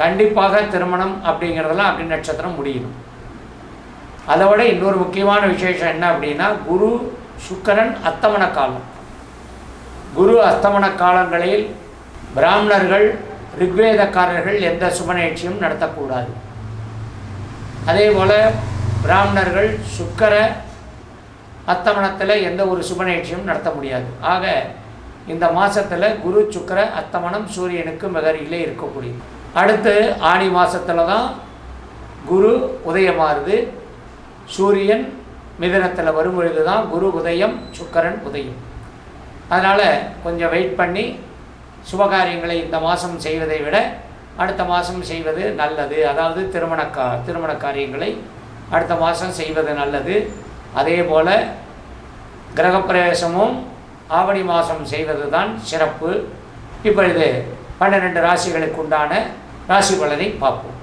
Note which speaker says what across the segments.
Speaker 1: கண்டிப்பாக திருமணம் அப்படிங்கிறதெல்லாம் அக்னி நட்சத்திரம் முடியும் அதை விட இன்னொரு முக்கியமான விசேஷம் என்ன அப்படின்னா குரு சுக்கரன் அத்தமன காலம். குரு அஸ்தமன காலங்களில் பிராமணர்கள் ரிக்வேதக்காரர்கள் எந்த சுப நிகழ்ச்சியும் நடத்தக்கூடாது. அதே போல் பிராமணர்கள் சுக்கர அத்தமனத்தில் எந்த ஒரு சுப நிகழ்ச்சியும் நடத்த முடியாது. ஆக இந்த மாதத்தில் குரு சுக்கர அத்தமனம் சூரியனுக்கு மிகரிலே இருக்கக்கூடியது. அடுத்து ஆணி மாதத்தில் தான் குரு உதயமாறுது. சூரியன் மிதனத்தில் வரும் பொழுது தான் குரு உதயம் சுக்கரன் உதயம். அதனால் கொஞ்சம் வெயிட் பண்ணி சுபகாரியங்களை இந்த மாதம் செய்வதை விட அடுத்த மாதம் செய்வது நல்லது. அதாவது திருமண கா திருமண காரியங்களை அடுத்த மாதம் செய்வது நல்லது. அதே போல் கிரகப்பிரவேசமும் ஆவணி மாதம் செய்வது தான் சிறப்பு. இப்பொழுது பன்னிரெண்டு ராசிகளுக்கு உண்டான ராசி பலனை பார்ப்போம்.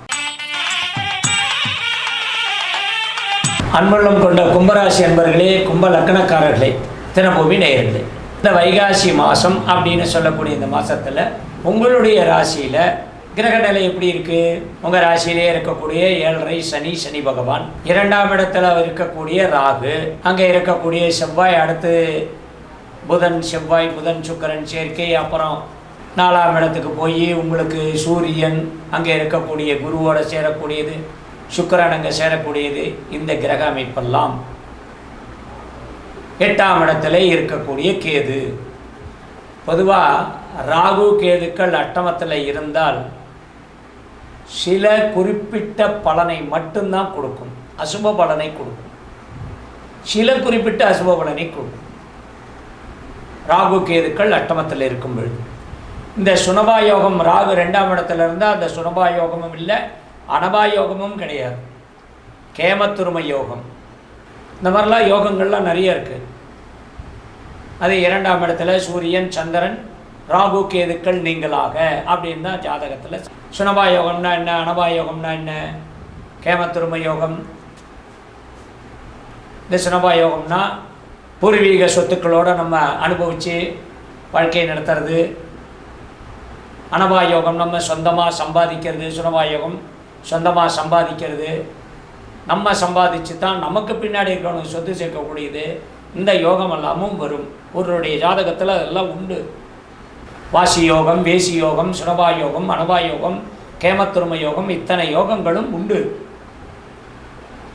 Speaker 1: அன்புள்ளம் கொண்ட கும்பராசி அன்பர்களே கும்ப லக்கணக்காரர்களே தினபூமி நேயர்களே இந்த வைகாசி மாதம் அப்படின்னு சொல்லக்கூடிய இந்த மாதத்தில் உங்களுடைய ராசியில் கிரக நிலை எப்படி இருக்குது உங்கள் ராசியிலே இருக்கக்கூடிய ஏழரை சனி சனி பகவான் இரண்டாம் இடத்துல இருக்கக்கூடிய ராகு அங்கே இருக்கக்கூடிய செவ்வாய் அடுத்து புதன் செவ்வாய் புதன் சுக்கரன் சேர்க்கை அப்புறம் நாலாம் இடத்துக்கு போய் உங்களுக்கு சூரியன் அங்கே இருக்கக்கூடிய குருவோட சேரக்கூடியது சுக்கரன் அங்கே சேரக்கூடியது இந்த கிரக அமைப்பெல்லாம் எட்டாம் இடத்துல இருக்கக்கூடிய கேது. பொதுவாக ராகு கேதுக்கள் அட்டமத்தில் இருந்தால் சில குறிப்பிட்ட பலனை மட்டும்தான் கொடுக்கும். அசுப பலனை கொடுக்கும். சில குறிப்பிட்ட அசுப பலனை கொடுக்கும். ராகு கேதுக்கள் அட்டமத்தில் இருக்கும் பொழுது இந்த சுனபாயோகம் ராகு ரெண்டாம் இடத்துல இருந்தால் அந்த சுனபாயோகமும் இல்லை அனபாயோகமும் கிடையாது. கேமத்துரும யோகம். இந்த மாதிரிலாம் யோகங்கள்லாம் நிறைய இருக்குது அது இரண்டாம் இடத்துல சூரியன் சந்திரன் ராகு கேதுக்கள் நீங்களாக அப்படின்னு தான் ஜாதகத்தில் சுனபாயோகம்னா என்ன அனபாயோகம்னா என்ன கேமத்துரும யோகம். இந்த சுனபாயோகம்னா பூர்வீக சொத்துக்களோடு நம்ம அனுபவித்து வாழ்க்கையை நடத்துறது அனவா யோகம் நம்ம சொந்தமாக சம்பாதிக்கிறது சுனவா யோகம் சொந்தமாக சம்பாதிக்கிறது. நம்ம சம்பாதிச்சு தான் நமக்கு பின்னாடி இருக்கிறவங்க சொத்து சேர்க்கக்கூடியது. இந்த யோகம் எல்லாமும் வரும். ஒருவருடைய ஜாதகத்தில் அதெல்லாம் உண்டு. வாசி யோகம் வேசி யோகம் சுனவா யோகம் அனவா யோகம் கேமத்துரும யோகம் இத்தனை யோகங்களும் உண்டு.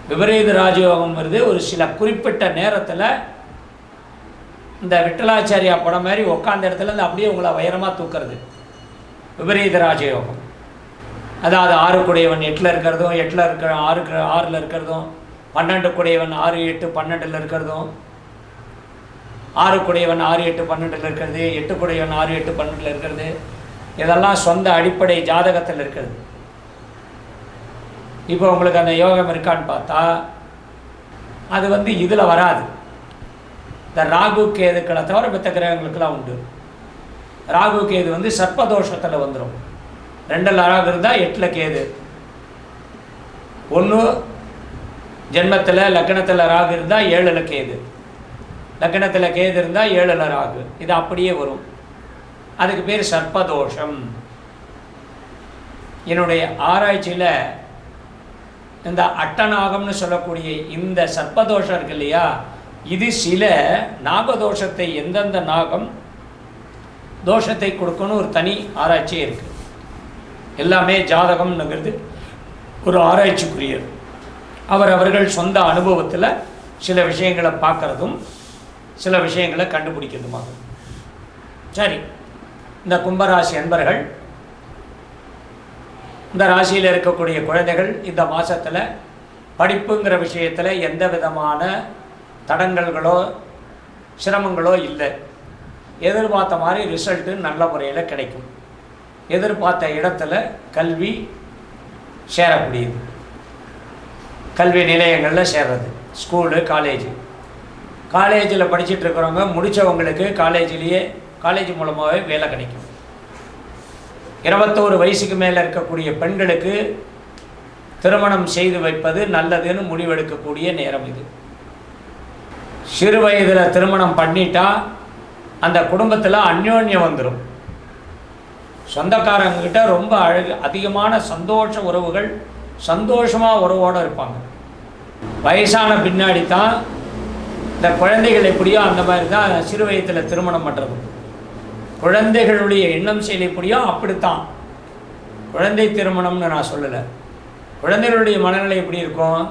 Speaker 1: விபரீத ராஜயோகம் வருது. ஒரு சில குறிப்பிட்ட நேரத்தில் இந்த விட்டலாச்சாரியா படம் மாதிரி உட்காந்த இடத்துல இருந்து அப்படியே உங்களை உயரமாக தூக்கிறது. விபரீத ராஜயோகம் அதாவது ஆறு குடையவன் எட்டில் இருக்கிறதும் எட்டில் இருக்கிற ஆறு ஆறில் இருக்கிறதும் பன்னெண்டு குடையவன் ஆறு எட்டு பன்னெண்டில் இருக்கிறதும். ஆறு குடையவன் ஆறு எட்டு பன்னெண்டில் இருக்கிறது எட்டு குடையவன் ஆறு எட்டு பன்னெண்டில் இருக்கிறது. இதெல்லாம் சொந்த அடிப்படை ஜாதகத்தில் இருக்கிறது. இப்போ உங்களுக்கு அந்த யோகம் இருக்கான்னு பார்த்தா அது வந்து இதில் வராது. இந்த ராகு கேதுக்களை தவிர மித்த கிரகங்களுக்கெல்லாம் உண்டு. ராகு கேது வந்து சர்ப்பதோஷத்தில் வந்துடும் ரெண்டில் ராகு இருந்தால் எட்டில் கேது. ஒன்று ஜென்மத்தில் லக்னத்தில் ராகு இருந்தால் ஏழில் கேது. லக்னத்தில் கேது இருந்தால் ஏழில் ராகு. இது அப்படியே வரும். அதுக்கு பேர் சர்ப்பதோஷம். என்னுடைய ஆராய்ச்சியில் இந்த அட்டநாகம்னு சொல்லக்கூடிய இந்த சர்ப்பதோஷம் இருக்கு இல்லையா? இது சில நாகதோஷத்தை எந்தெந்த நாகம் தோஷத்தை கொடுக்கணும் ஒரு தனி ஆராய்ச்சி இருக்குது எல்லாமே ஜாதகம்னுங்கிறது ஒரு ஆராய்ச்சிக்குரியது அவர் அவர்கள் சொந்த அனுபவத்தில் சில விஷயங்களை பார்க்குறதும் சில விஷயங்களை கண்டுபிடிக்கிறதுமாக. சரி இந்த கும்பராசி அன்பர்கள் இந்த ராசியில் இருக்கக்கூடிய குழந்தைகள் இந்த மாதத்தில் படிப்புங்கிற விஷயத்தில் எந்த விதமான தடங்கல்களோ சிரமங்களோ இல்லை. எதிர்பார்த்த மாதிரி ரிசல்ட்டு நல்ல முறையில் கிடைக்கும். எதிர்பார்த்த இடத்துல கல்வி சேரக்கூடியது. கல்வி நிலையங்களில் சேர்றது. ஸ்கூலு காலேஜு காலேஜில் படிச்சுட்டு இருக்கிறவங்க முடித்தவங்களுக்கு காலேஜிலேயே காலேஜ் மூலமாகவே வேலை கிடைக்கும். இருபத்தோரு வயசுக்கு மேலே இருக்கக்கூடிய பெண்களுக்கு திருமணம் செய்து வைப்பது நல்லதுன்னு முடிவெடுக்கக்கூடிய நேரம் இது. சிறு வயதில் திருமணம் பண்ணிட்டா அந்த குடும்பத்தில் அந்யோன்யம் வந்துடும் சொந்தக்காரங்கக்கிட்ட ரொம்ப அழகு அதிகமான சந்தோஷ உறவுகள் சந்தோஷமாக உறவோடு இருப்பாங்க. வயசான பின்னாடி தான் இந்த குழந்தைகள் எப்படியோ அந்த மாதிரி தான் சிறு வயதில் திருமணம் பண்ணுறது குழந்தைகளுடைய எண்ணம் செயல் எப்படியோ அப்படித்தான். குழந்தை திருமணம்னு நான் சொல்லலை. குழந்தைகளுடைய மனநிலை எப்படி இருக்கும்?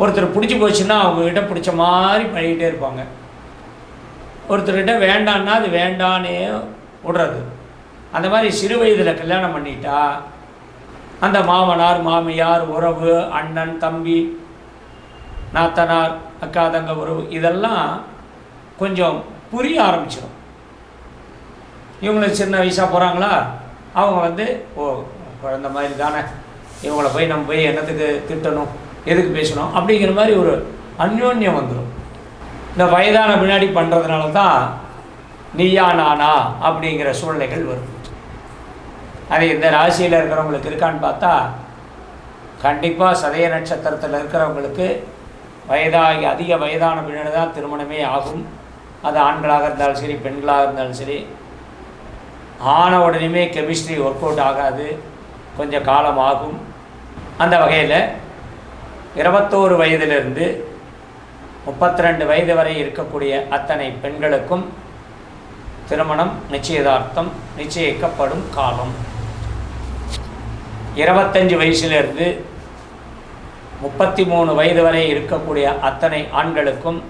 Speaker 1: ஒருத்தர் பிடிச்சி போச்சுன்னா அவங்கக்கிட்ட பிடிச்ச மாதிரி பழகிட்டே இருப்பாங்க. ஒருத்தர்கிட்ட வேண்டான்னா அது வேண்டானே விடுறது. அந்த மாதிரி சிறு வயதில் கல்யாணம் பண்ணிட்டா அந்த மாமனார் மாமியார் உறவு அண்ணன் தம்பி நாத்தனார் அக்கா தங்க உறவு இதெல்லாம் கொஞ்சம் புரிய ஆரம்பிச்சிடும் இவங்களுக்கு சின்ன வயசாக போகிறாங்களா அவங்க வந்து ஓ குழந்த மாதிரி தானே. இவங்கள போய் நம்ம போய் என்னத்துக்கு திட்டணும்? எதுக்கு பேசணும்? அப்படிங்கிற மாதிரி ஒரு அந்யோன்யம் வந்துடும் இந்த வயதான பின்னாடி பண்ணுறதுனால தான் நீயா நானா அப்படிங்கிற சூழ்நிலைகள் வரும். அது இந்த ராசியில் இருக்கிறவங்களுக்கு இருக்கான்னு பார்த்தா கண்டிப்பாக சதய நட்சத்திரத்தில் இருக்கிறவங்களுக்கு வயதாகி அதிக வயதான பின்னாடி தான் திருமணமே ஆகும். அது ஆண்களாக இருந்தாலும் சரி பெண்களாக இருந்தாலும் சரி. ஆன உடனேமே கெமிஸ்ட்ரி ஒர்க் அவுட் ஆகாது. கொஞ்சம் காலம் ஆகும். அந்த வகையில் இருபத்தோரு வயதிலிருந்து முப்பத்தி ரெண்டு வயது வரை இருக்கக்கூடிய அத்தனை பெண்களுக்கும் திருமணம் நிச்சயதார்த்தம் நிச்சயிக்கப்படும் காலம். இருபத்தஞ்சு வயசுலேருந்து முப்பத்தி மூணு வயது வரை இருக்கக்கூடிய அத்தனை ஆண்களுக்கும்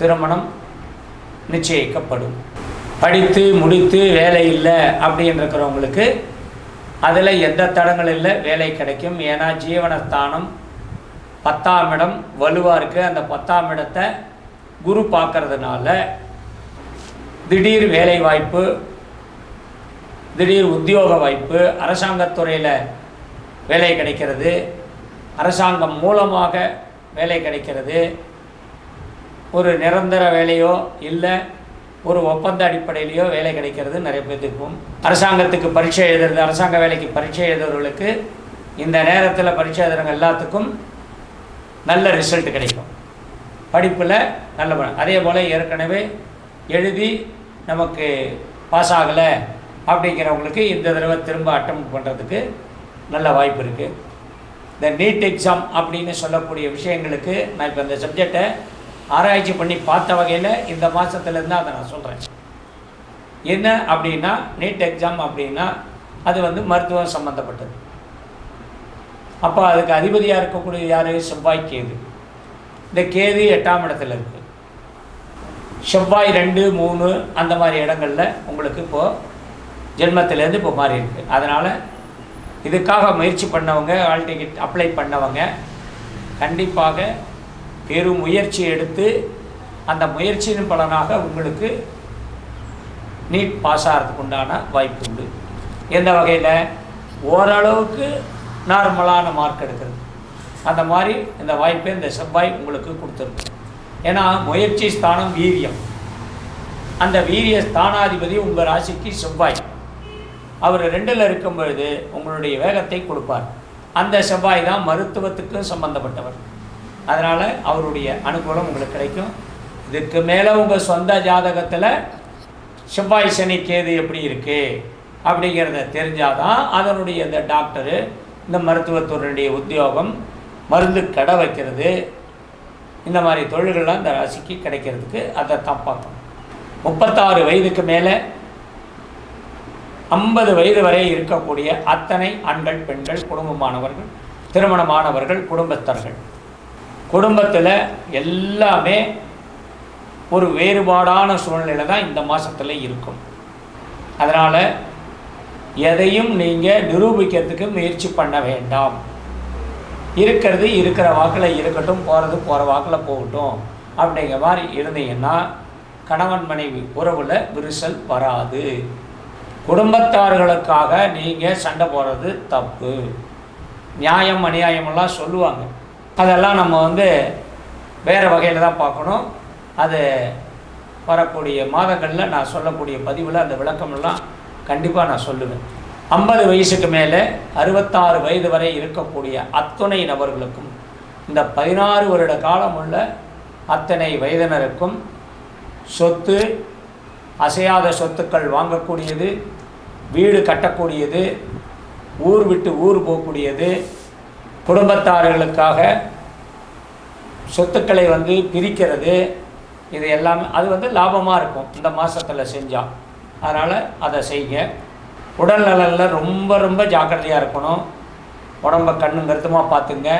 Speaker 1: திருமணம் நிச்சயிக்கப்படும். படித்து முடித்து வேலை இல்லை அப்படின்னு இருக்கிறவங்களுக்கு அதில் எந்த தடங்கள் இல்லை வேலை கிடைக்கும். ஏன்னா ஜீவனஸ்தானம் பத்தாம் இடம் வலுவாக இருக்குது அந்த பத்தாம் இடத்தை குரு பார்க்கறதுனால திடீர் வேலை வாய்ப்பு திடீர் உத்தியோக வாய்ப்பு அரசாங்கத்துறையில் வேலை கிடைக்கிறது. அரசாங்கம் மூலமாக வேலை கிடைக்கிறது. ஒரு நிரந்தர வேலையோ இல்லை ஒரு ஒப்பந்த அடிப்படையிலையோ வேலை கிடைக்கிறது நிறைய பேர்த்துக்கும் அரசாங்கத்துக்கு பரீட்சை எழுதுறது அரசாங்க வேலைக்கு பரீட்சை எழுதுறவர்களுக்கு இந்த நேரத்தில் பரீட்சை எழுதுறவங்க எல்லாத்துக்கும் நல்ல ரிசல்ட் கிடைக்கும். படிப்பில் நல்ல அதே போல் ஏற்கனவே எழுதி நமக்கு பாஸ் ஆகலை அப்படிங்கிறவங்களுக்கு இந்த தடவை திரும்ப அட்டம் பண்ணுறதுக்கு நல்ல வாய்ப்பு இருக்குது இந்த நீட் எக்ஸாம் அப்படின்னு சொல்லக்கூடிய விஷயங்களுக்கு நான் இப்போ இந்த சப்ஜெக்டை ஆராய்ச்சி பண்ணி பார்த்த வகையில் இந்த மாதத்துலேருந்து அதை நான் சொல்கிறேன் என்ன அப்படின்னா நீட் எக்ஸாம் அப்படின்னா அது வந்து மருத்துவம் சம்மந்தப்பட்டது அப்போ அதுக்கு அதிபதியாக இருக்கக்கூடிய யார்? செவ்வாய் கேது. இந்த கேது எட்டாம் இடத்துல இருக்குது செவ்வாய் ரெண்டு மூணு அந்த மாதிரி இடங்களில் உங்களுக்கு இப்போது ஜென்மத்திலேருந்து இப்போ மாறி இருக்குது அதனால் இதுக்காக முயற்சி பண்ணவங்க ஆல் டிக்கெட் அப்ளை பண்ணவங்க கண்டிப்பாக பெரும் முயற்சி எடுத்து அந்த முயற்சியின் பலனாக உங்களுக்கு நீட் பாஸ் ஆகிறதுக்கு உண்டான வாய்ப்பு உண்டு. எந்த வகையில்? ஓரளவுக்கு நார்மலான மார்க் எடுக்கிறது. அந்த மாதிரி இந்த வாய்ப்பை இந்த செவ்வாய் உங்களுக்கு கொடுத்துருக்கு. ஏன்னா முயற்சி ஸ்தானம் வீரியம். அந்த வீரிய ஸ்தானாதிபதி உங்கள் ராசிக்கு செவ்வாய். அவர் ரெண்டில் இருக்கும் பொழுது உங்களுடைய வேகத்தை கொடுப்பார். அந்த செவ்வாய் தான் மருத்துவத்துக்கும் சம்பந்தப்பட்டவர். அதனால் அவருடைய அனுகூலம் உங்களுக்கு கிடைக்கும். இதுக்கு மேலே உங்கள் சொந்த ஜாதகத்தில் செவ்வாய் சனி கேது எப்படி இருக்குது அப்படிங்கிறத தெரிஞ்சாதான் அதனுடைய இந்த டாக்டரு இந்த மருத்துவத்துறையுடைய உத்தியோகம் மருந்து கடை வைக்கிறது. இந்த மாதிரி தொழில்கள்லாம் இந்த ராசிக்கு கிடைக்கிறதுக்கு அதை தான் பார்க்கணும். முப்பத்தாறு வயதுக்கு மேலே ஐம்பது வயது வரை இருக்கக்கூடிய அத்தனை ஆண்கள் பெண்கள் குடும்பமானவர்கள் திருமணமானவர்கள் குடும்பத்தர்கள் குடும்பத்தில் எல்லாமே ஒரு வேறுபாடான சூழ்நிலை தான் இந்த மாதத்தில் இருக்கும். அதனால் எதையும் நீங்கள் நிரூபிக்கிறதுக்கு முயற்சி பண்ண வேண்டாம். இருக்கிறது இருக்கிற வாக்கில் இருக்கட்டும் போகிறது போகிற வாக்கில் போகட்டும் அப்படிங்கிற மாதிரி இருந்தீங்கன்னா கணவன் மனைவி உறவில் விரிசல் வராது. குடும்பத்தார்களுக்காக நீங்கள் சண்டை போடுறது தப்பு. நியாயம் அநியாயமெல்லாம் சொல்லுவாங்க. அதெல்லாம் நம்ம வந்து வேறு வகையில் தான் பார்க்கணும். அது வரக்கூடிய மாதங்களில் நான் சொல்லக்கூடிய பதிவில் அந்த விளக்கமெல்லாம் கண்டிப்பாக நான் சொல்லுவேன். ஐம்பது வயசுக்கு மேலே அறுபத்தாறு வயது வரை இருக்கக்கூடிய அத்துணை நபர்களுக்கும் இந்த பதினாறு வருட காலம் உள்ள அத்தனை வயதினருக்கும் சொத்து அசையாத சொத்துக்கள் வாங்கக்கூடியது வீடு கட்டக்கூடியது ஊர் விட்டு ஊர் போகக்கூடியது குடும்பத்தார்களுக்காக சொத்துக்களை வந்து பிரிக்கிறது இது எல்லாமே அது வந்து லாபமாக இருக்கும். இந்த மாதத்தில் செஞ்சால் அதனால் அதை செய்யுங்க உடல் நலனில் ரொம்ப ரொம்ப ஜாக்கிரதையாக இருக்கணும். உடம்ப கண்ணு கருத்துமாக பார்த்துங்க.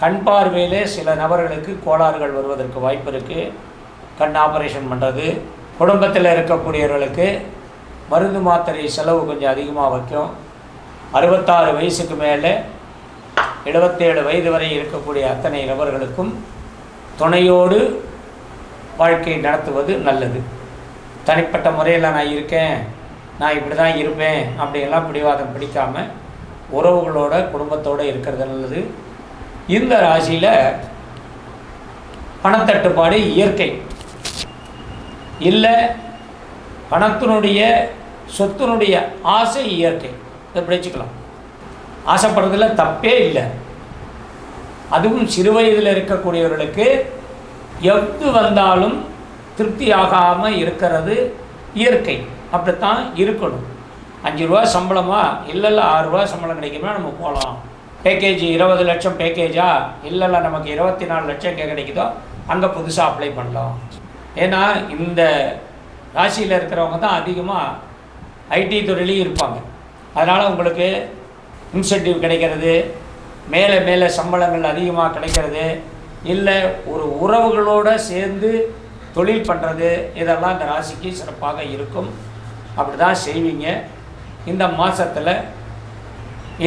Speaker 1: கண் பார்வையிலே சில நபர்களுக்கு கோளாறுகள் வருவதற்கு வாய்ப்பு இருக்குது கண் ஆப்ரேஷன் பண்ணுறது குடும்பத்தில் இருக்கக்கூடியவர்களுக்கு மருந்து மாத்திரை செலவு கொஞ்சம் அதிகமாக வைக்கும். அறுபத்தாறு வயசுக்கு மேலே எழுபத்தேழு வயது வரை இருக்கக்கூடிய அத்தனை நபர்களுக்கும் துணையோடு வாழ்க்கை நடத்துவது நல்லது. தனிப்பட்ட முறையில் நான் இருக்கேன் நான் இப்படி தான் இருப்பேன் அப்படியெல்லாம் பிடிவாதம் பிடிக்காமல் உறவுகளோட குடும்பத்தோடு இருக்கிறது நல்லது. இந்த ராசியில் பணத்தட்டுப்பாடு இயற்கை. இல்லை பணத்தினுடைய சொத்தினுடைய ஆசை இயற்கை. இதை பிடிச்சிக்கலாம். ஆசைப்படுறதுல தப்பே இல்லை. அதுவும் சிறு வயதில் இருக்கக்கூடியவர்களுக்கு எது வந்தாலும் திருப்தி ஆகாமல் இருக்கிறது இயற்கை. அப்படித்தான் இருக்கணும். அஞ்சு ரூபா சம்பளமா? இல்லை இல்லை ஆறு ரூபா சம்பளம் கிடைக்குமா நம்ம போகலாம் பேக்கேஜ் இருபது லட்சம் பேக்கேஜா இல்லை இல்லை நமக்கு இருபத்தி நாலு லட்சம் எங்கே கிடைக்குதோ அங்கே புதுசாக அப்ளை பண்ணலாம். ஏன்னா இந்த ராசியில் இருக்கிறவங்க தான் அதிகமாக ஐடி துறையிலையும் இருப்பாங்க. அதனால் உங்களுக்கு இன்சென்டிவ் கிடைக்கிறது. மேலே மேலே சம்பளங்கள் அதிகமாக கிடைக்கிறது. இல்லை ஒரு உறவுகளோடு சேர்ந்து தொழில் பண்ணுறது இதெல்லாம் இந்த ராசிக்கு சிறப்பாக இருக்கும். அப்படி தான் செய்வீங்க. இந்த மாதத்தில்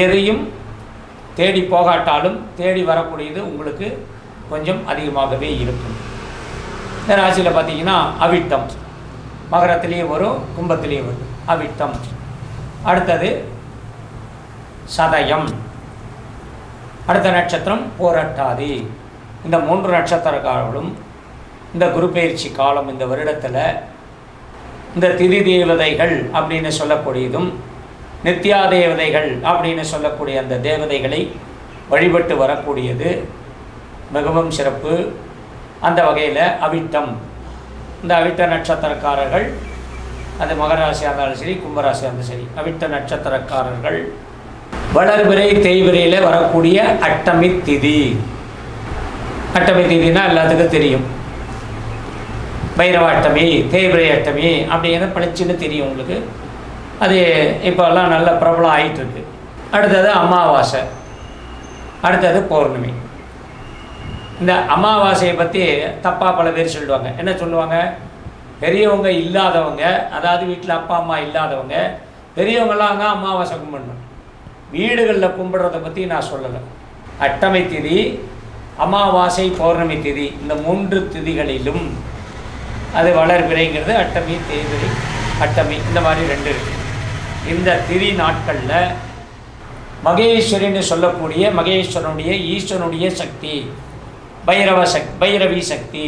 Speaker 1: எதையும் தேடி போகாட்டாலும் தேடி வரக்கூடியது உங்களுக்கு கொஞ்சம் அதிகமாகவே இருக்கும். இந்த ராசியில் பார்த்தீங்கன்னா அவிட்டம். மகரத்திலேயே வரும் கும்பத்திலேயே வரும். அவிட்டம். அடுத்தது சதயம். அடுத்த நட்சத்திரம் போராட்டாதி. இந்த மூன்று நட்சத்திரக்காரர்களும் இந்த குரு பயிற்சி காலம் இந்த வருடத்தில் இந்த திதி தேவதைகள் அப்படின்னு சொல்லக்கூடியதும் நித்யா தேவதைகள் அப்படின்னு சொல்லக்கூடிய அந்த தேவதைகளை வழிபட்டு வரக்கூடியது. மிகவும் சிறப்பு. அந்த வகையில் அவிட்டம். இந்த அவிட்ட நட்சத்திரக்காரர்கள் அது மகராசியாக இருந்தாலும் சரி கும்பராசியாக இருந்தாலும் சரி அவிட்ட நட்சத்திரக்காரர்கள் வளர்பிறை தேய்விரையில் வரக்கூடிய அட்டமி திதி. அட்டமி திதினா எல்லாத்துக்கும் தெரியும். பைரவ அட்டமி தேய்பிரை அட்டமி அப்படிங்கிறது பளிச்சுன்னு தெரியும் உங்களுக்கு. அது இப்போல்லாம் நல்ல பிரபலம் ஆயிட்டுருக்கு. அடுத்தது அமாவாசை. அடுத்தது பௌர்ணமி. இந்த அமாவாசையை பற்றி தப்பாக பல பேர் சொல்லுவாங்க. என்ன சொல்லுவாங்க? பெரியவங்க இல்லாதவங்க அதாவது வீட்டில் அப்பா அம்மா இல்லாதவங்க பெரியவங்களாம் அங்கே அமாவாசை கும்பிடணும். வீடுகளில் கும்பிட்றத பற்றி நான் சொல்லலை. அட்டமை திதி அமாவாசை பௌர்ணமி திதி இந்த மூன்று திதிகளிலும் அது வளர்பிறைங்கிறது அட்டமி தேய்பிறை அட்டமி இந்த மாதிரி ரெண்டு இருக்குது இந்த திரி நாட்களில் மகேஸ்வரின்னு சொல்லக்கூடிய மகேஸ்வரனுடைய ஈஸ்வரனுடைய சக்தி பைரவ சக் பைரவி சக்தி.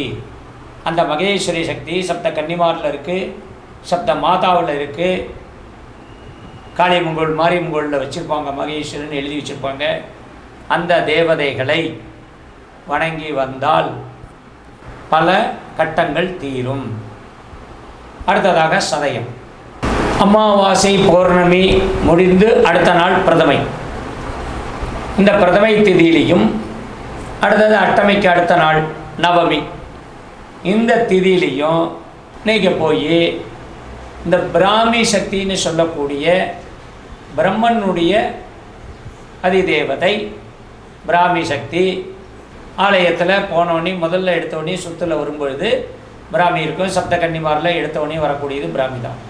Speaker 1: அந்த மகேஸ்வரி சக்தி சப்த கன்னிமாரில் இருக்குது சப்த மாதாவில் இருக்குது காளியமங்கோல் மாரியம்மங்கோலில் வச்சுருப்பாங்க மகேஸ்வரன் எழுதி வச்சுருப்பாங்க. அந்த தேவதைகளை வணங்கி வந்தால் பல கட்டங்கள் தீரும். அடுத்ததாக சதயம். அமாவாசை பௌர்ணமி முடிந்து அடுத்த நாள் பிரதமை. இந்த பிரதமை திதியிலையும் அடுத்தது அட்டமைக்கு அடுத்த நாள் நவமி. இந்த திதியிலையும் நீங்கள் போய் இந்த பிராமி சக்தின்னு சொல்லக்கூடிய பிரம்மனுடைய அதிதேவதை பிராமி சக்தி ஆலயத்தில் போனோடனே முதல்ல எடுத்தோடனே சுத்தில் வரும்பொழுது பிராமி இருக்கும் சப்த கன்னிமாரில் எடுத்தோடனே வரக்கூடியது பிராமி தான்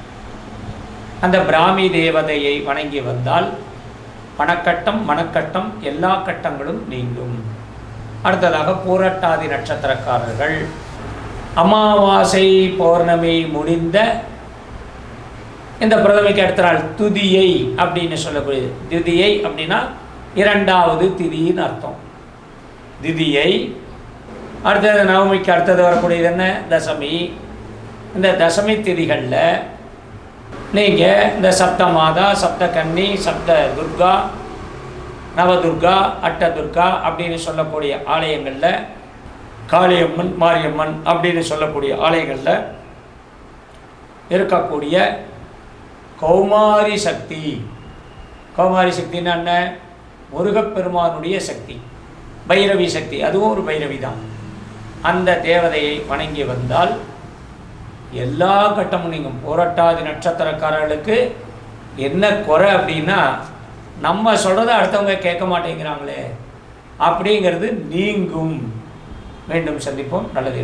Speaker 1: அந்த பிராமி தேவதையை வணங்கி வந்தால் பணக்கட்டம் மனக்கட்டம் எல்லா கட்டங்களும் நீங்கும். அடுத்ததாக பூரட்டாதி நட்சத்திரக்காரர்கள். அமாவாசை பௌர்ணமி முடிந்த இந்த பிரதமைக்கு அடுத்த நாள் துதியை அப்படின்னு சொல்லக்கூடியது. துதியை அப்படின்னா இரண்டாவது திதின்னு அர்த்தம். திதியை அடுத்தது நவமிக்கு அடுத்தது வரக்கூடியது என்ன? தசமி. இந்த தசமி திதிகளில் நீங்கள் இந்த சப்த மாதா சப்த கன்னி சப்த துர்கா நவதுர்கா அட்டதுர்கா அப்படின்னு சொல்லக்கூடிய ஆலயங்களில் காளியம்மன் மாரியம்மன் அப்படின்னு சொல்லக்கூடிய ஆலயங்களில் இருக்கக்கூடிய கௌமாரி சக்தி. கௌமாரி சக்தின்னா என்ன? முருகப்பெருமானுடைய சக்தி. பைரவி சக்தி. அதுவும் ஒரு பைரவி தான். அந்த தேவதையை வணங்கி வந்தால் எல்லா கட்டமும் நீங்கள் புரட்டாதி நட்சத்திரக்காரர்களுக்கு என்ன குறை அப்படின்னா நம்ம சொல்கிறத அடுத்தவங்க கேட்க மாட்டேங்கிறாங்களே அப்படிங்கிறது நீங்கும். மீண்டும் சந்திப்போம். நல்லது